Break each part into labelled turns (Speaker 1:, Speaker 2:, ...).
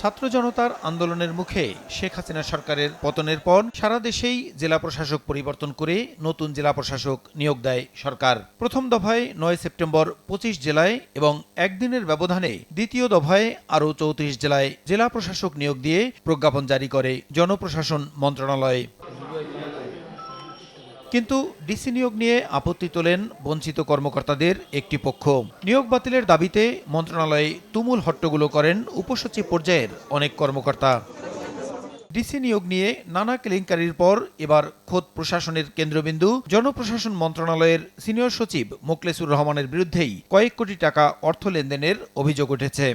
Speaker 1: ছাত্র জনতার আন্দোলনের মুখে শেখ হাসিনা সরকারের পতনের পর সারা দেশেই জেলা প্রশাসক পরিবর্তন করে নতুন জেলা প্রশাসক নিয়োগ দেয় সরকার। প্রথম দফায় নয় সেপ্টেম্বর পঁচিশ জেলায় এবং একদিনের ব্যবধানে দ্বিতীয় দফায় আরও চৌত্রিশ জেলায় জেলা প্রশাসক নিয়োগ দিয়ে প্রজ্ঞাপন জারি করে জনপ্রশাসন মন্ত্রণালয়। কিন্তু ডিসি নিয়োগ নিয়ে আপত্তি তোলেন বঞ্চিত কর্মকর্তাদের একটি পক্ষ। নিয়োগ বাতিলের দাবিতে মন্ত্রণালয়ে তুমুল হট্টগুলো করেন উপসচিব পর্যায়ের অনেক কর্মকর্তা। ডিসি নিয়োগ নিয়ে নানা কেলেঙ্কারির পর এবার খোদ প্রশাসনের কেন্দ্রবিন্দু। জনপ্রশাসন মন্ত্রণালয়ের সিনিয়র সচিব মোকলেসুর রহমানের বিরুদ্ধেই কয়েক কোটি টাকা অর্থ লেনদেনের অভিযোগ উঠেছে।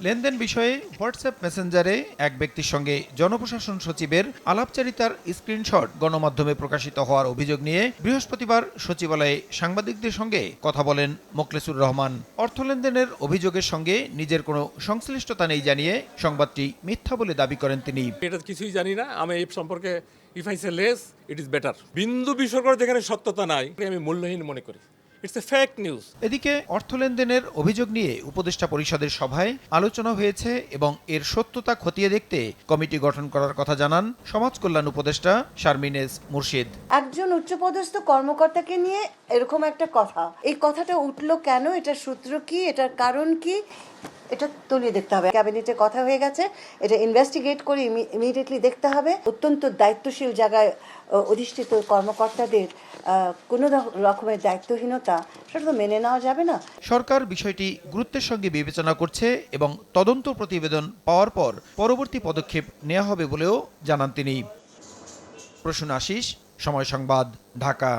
Speaker 1: লেনদেন বিষয়ে হোয়াটসঅ্যাপ মেসেঞ্জারে এক ব্যক্তির সঙ্গে জনপ্রশাসন সচিবের আলাপচারিতার স্ক্রিনশট গণমাধ্যমে প্রকাশিত হওয়ার অভিযোগ নিয়ে বৃহস্পতিবার সচিবালয়ে সাংবাদিকদের সঙ্গে কথা বলেন মোকলেসুর রহমান। অর্থ লেনদেনের অভিযোগের সঙ্গে নিজের কোনো সংশ্লিষ্টতা নেই জানিয়ে সংবাদটি মিথ্যা বলে দাবি করেন তিনি।
Speaker 2: এটা কিছুই জানি না। আমি এই সম্পর্কে if I say less it is better বিন্দু বিসর্গর যেখানে সত্যতা নাই আমি মূল্যহীন মনে করি। ইটস এ ফেক নিউজ
Speaker 1: এদিকে অর্থ লেনদেনের অভিযোগ নিয়ে উপদেষ্টা পরিষদের সভায় আলোচনা হয়েছে এবং এর সত্যতা খতিয়ে দেখতে কমিটি গঠন করার কথা জানান সমাজ কল্যাণ উপদেষ্টা শারমিনেজ মুর্শিদ।
Speaker 3: একজন উচ্চপদস্থ কর্মকর্তাকে নিয়ে এরকম একটা কথা। এই কথাটা উঠল কেন? এটার সূত্র কি? এটার কারণ কি? এটা তলিয়ে দেখতে হবে। ক্যাবিনেটে কথা হয়ে গেছে। এটা ইনভেস্টিগেট করে ইমিডিয়েটলি দেখতে হবে। অত্যন্ত দায়িত্বশীল জায়গায় অধিষ্ঠিত কর্মকর্তাদের কোনো রকমের দায়িত্বহীনতা সেটা তো মেনে নেওয়া যাবে না।
Speaker 1: সরকার বিষয়টি গুরুত্বের সঙ্গে বিবেচনা করছে এবং তদন্ত প্রতিবেদন পাওয়ার পর পরবর্তী পদক্ষেপ নেওয়া হবে বলেও জানান তিনি। প্রসূন আশিস সময় সংবাদ, ঢাকা।